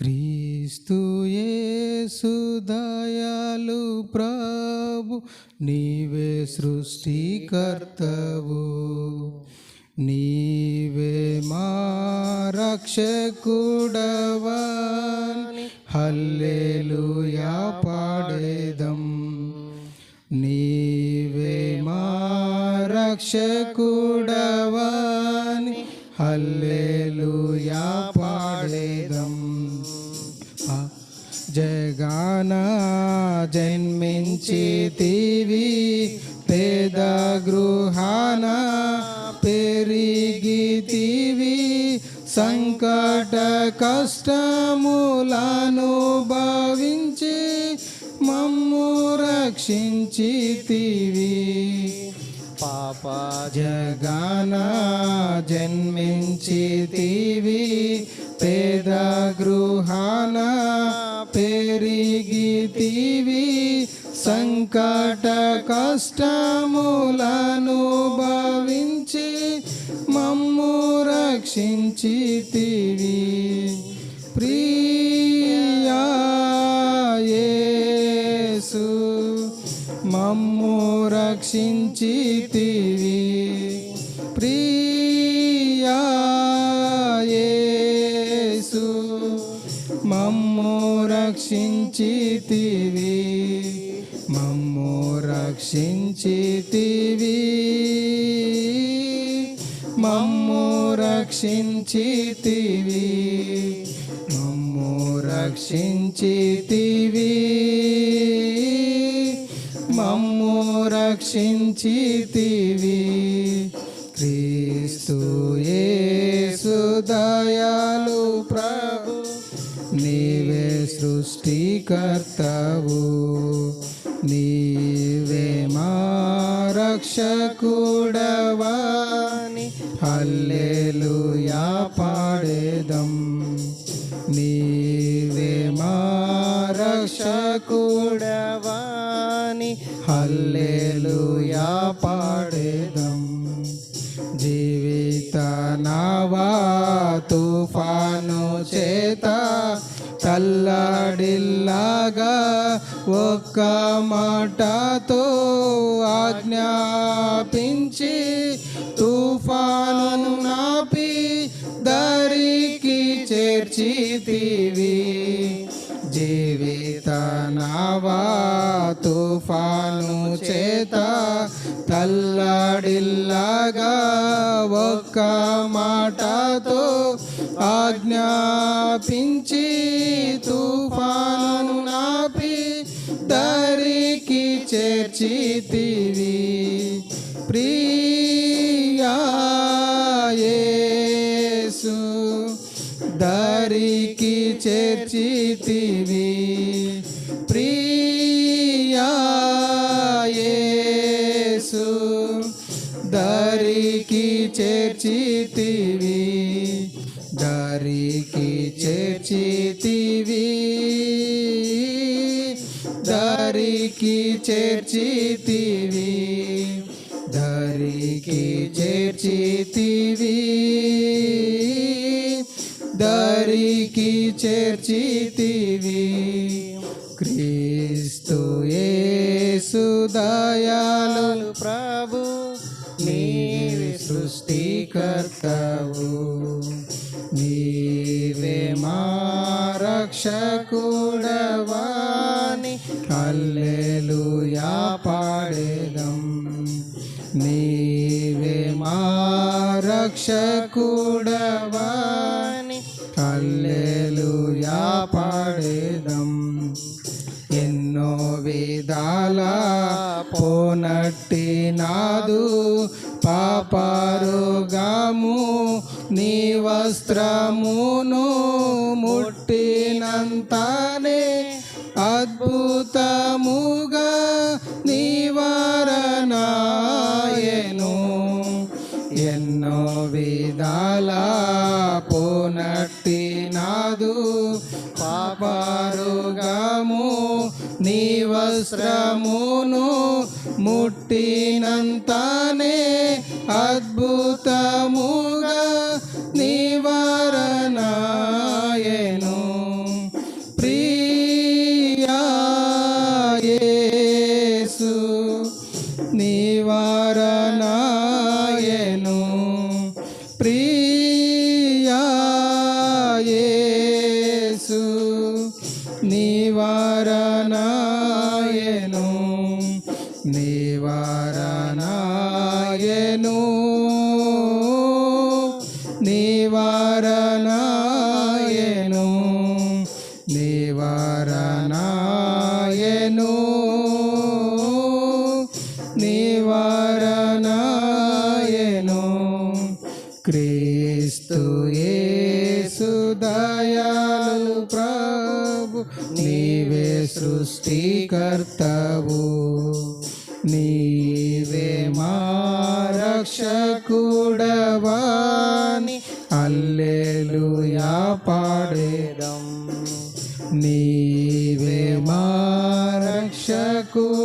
క్రీస్తు యేసు ప్రభు నీవే సృష్టికర్తవు. నీవే మా రక్షకుడవని. హల్లెలూయా పాడేదం. నీవే మా రక్షకుడవని. హల్లెలూయా పాడేదం. జగాన జన్మించితివి పేద గృహాన పెరిగితివి సంకట కష్టములను భావించి మమ్ము రక్షించితివి పాప జగాన జన్మించితివి సంకట కష్టములను భావించి మమ్ము రక్షించితివి. ప్రియా యేసు మమ్ము రక్షించితివి. ప్రియా యేసు మమ్ము రక్షించితివి. మమ్ము రక్షించితివి. మమ్ము రక్షించితివి. మమ్ము రక్షించితివి. మమ్ము రక్షించితివి. క్రీస్తు యేసు దయాలు ప్రభు నీవే సృష్టికర్తవు. కూడవాని. హల్లెలూయా పాడేదం. నీవే మా రక్షకుడవాని. హల్లెలూయా పాడ వాడిల్లాగా ఒక్క మాటతో ఆజ్ఞాపించి తుఫాను నాపి దరికి చేర్చితివి. జీవిత నావా తుఫాను చేత తల్లడిల్లాగా ఒక్క మాటతో ఆజ్ఞాపించి తుఫాను చేర్చితివి. ప్రియా యేసు దరికి చేర్చితివి. ప్రియా యేసు దరికి చేర్చితివి. దరికి చేర్చితివి దరికి చేర్చితివి. దరికి చేర్చితివి. దరికి చేర్చితివి. క్రీస్తు యేసు ప్రభు నీవే సృష్టికర్తవు. నీవే మా రక్షకు హల్లెలూయా పాడేదం. నీవే మా రక్షకుడవాని. హల్లెలూయా పాడేదం. ఎన్నో విధాల పోనట్టి నాదు పాపారుగాము. నీ వస్త్రమును ముట్టినంతనే అద్భుతముగా ఎన్నో విధాల పోనట్టి నాదు పాపారుగాము నీ వస్త్రమును ముట్టినంతనే అద్భుతముగా యేసు నీవారనాయను నీవారనాయను నీవారనాయను నీవారనాయను నీవారనాయను క్రీస్తు సృష్టికర్తవు. నీవే మా రక్షకుడవాని అల్లెలుయా పాడేదం. నీవే మా రక్షకుడవాని